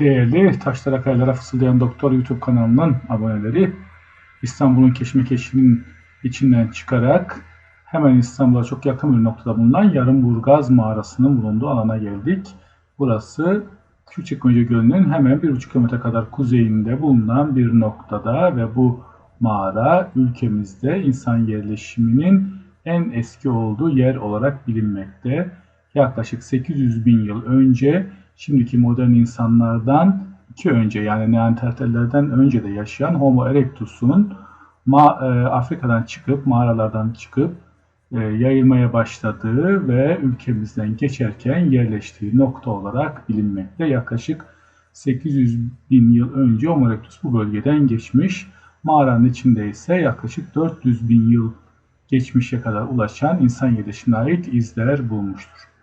Değerli Taşlara Kayalara Fısıldayan Doktor YouTube kanalının aboneleri, İstanbul'un keşmekeşinin içinden çıkarak hemen İstanbul'a çok yakın bir noktada bulunan Yarımburgaz mağarasının bulunduğu alana geldik. Burası Küçükkoca Gölü'nün hemen 1,5 kilometre kadar kuzeyinde bulunan bir noktada ve bu mağara ülkemizde insan yerleşiminin en eski olduğu yer olarak bilinmekte. Yaklaşık 800 bin yıl önce şimdiki modern insanlardan iki önce yani Neandertallerden önce de yaşayan Homo erectus'un ma- e, Afrika'dan çıkıp mağaralardan çıkıp e, yayılmaya başladığı ve ülkemizden geçerken yerleştiği nokta olarak bilinmekte. Yaklaşık 800 bin yıl önce Homo erectus bu bölgeden geçmiş. Mağaranın içinde ise yaklaşık 400 bin yıl geçmişe kadar ulaşan insan yerleşimine ait izler bulmuştur.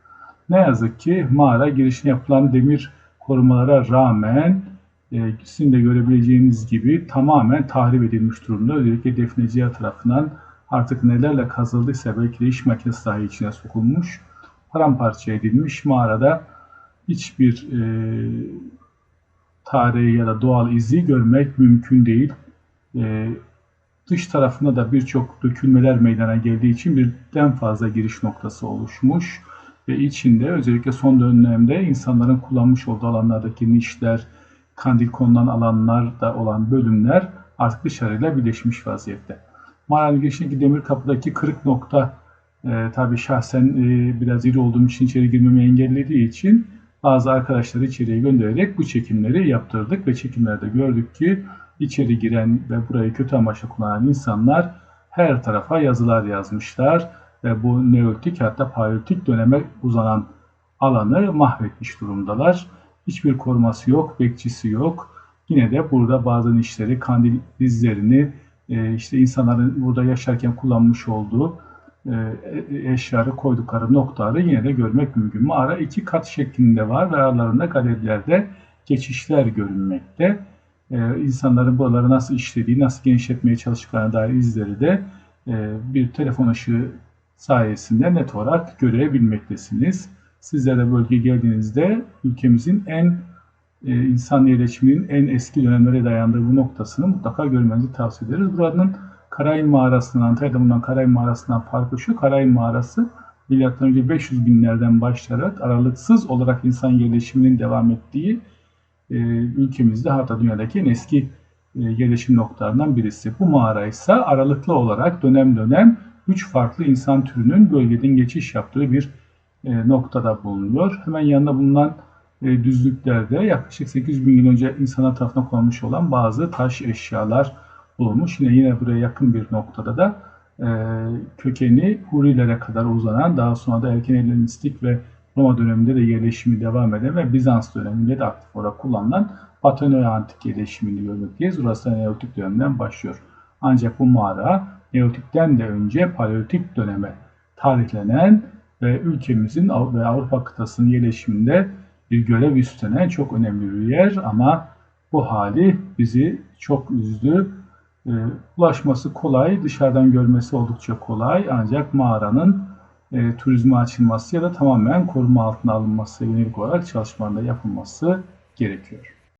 Ne yazık ki mağara girişine yapılan demir korumalara rağmen e, sizin de görebileceğiniz gibi tamamen tahrip edilmiş durumda. Özellikle defneciler tarafından artık nelerle kazıldıysa belki de iş makinesi dahi içine sokulmuş, paramparça edilmiş mağarada hiçbir e, tarihi ya da doğal izi görmek mümkün değil. E, dış tarafında da birçok dökülmeler meydana geldiği için birden fazla giriş noktası oluşmuş ve içinde özellikle son dönemde insanların kullanmış olduğu alanlardaki nişler, kandil konulan alanlar da olan bölümler artık dışarıyla birleşmiş vaziyette. Mağaranın girişindeki demir kapıdaki kırık nokta e, tabi şahsen e, biraz iri olduğum için içeri girmemi engellediği için bazı arkadaşları içeriye göndererek bu çekimleri yaptırdık ve çekimlerde gördük ki içeri giren ve burayı kötü amaçla kullanan insanlar her tarafa yazılar yazmışlar ve bu Neolitik hatta Paleolitik döneme uzanan alanı mahvetmiş durumdalar. Hiçbir koruması yok, bekçisi yok. Yine de burada bazı işleri, kandil izlerini, e, işte insanların burada yaşarken kullanmış olduğu e, eşyaları koydukları noktaları yine de görmek mümkün. Mağara iki kat şeklinde var ve aralarında galerilerde geçişler görünmekte. E, insanların buraları nasıl işlediği, nasıl genişletmeye çalıştıklarına dair izleri de bir telefon ışığı sayesinde net olarak görebilmektesiniz. Sizler de bölgeye geldiğinizde ülkemizin en e, insan yerleşiminin en eski dönemlere dayandığı bu noktasını mutlaka görmenizi tavsiye ederiz. Buranın Karayın Mağarası'ndan, Antalya'da bulunan Karayın Mağarası'ndan farkı şu. Karayın Mağarası milattan önce 500 binlerden başlayarak aralıksız olarak insan yerleşiminin devam ettiği e, ülkemizde hatta dünyadaki en eski e, yerleşim noktalarından birisi. Bu mağara ise aralıklı olarak dönem dönem üç farklı insan türünün bölgeden geçiş yaptığı bir e, noktada bulunuyor. Hemen yanında bulunan e, düzlüklerde yaklaşık 800 bin yıl önce insanlar tarafından kullanılmış olan bazı taş eşyalar bulunmuş. Yine yine buraya yakın bir noktada da e, kökeni Hurilere kadar uzanan daha sonra da erken Helenistik ve Roma döneminde de yerleşimi devam eden ve Bizans döneminde de aktif olarak kullanılan Batı Antik yerleşimini görmekteyiz. Burası Neolitik döneminden başlıyor. Ancak bu mağara Neolitik'ten de önce Paleolitik döneme tarihlenen ve ülkemizin ve Avrupa kıtasının yerleşiminde bir görev üstlenen çok önemli bir yer ama bu hali bizi çok üzdü. E, ulaşması kolay, dışarıdan görmesi oldukça kolay ancak mağaranın e, turizme açılması ya da tamamen koruma altına alınması yönelik olarak çalışmalarında yapılması gerekiyor.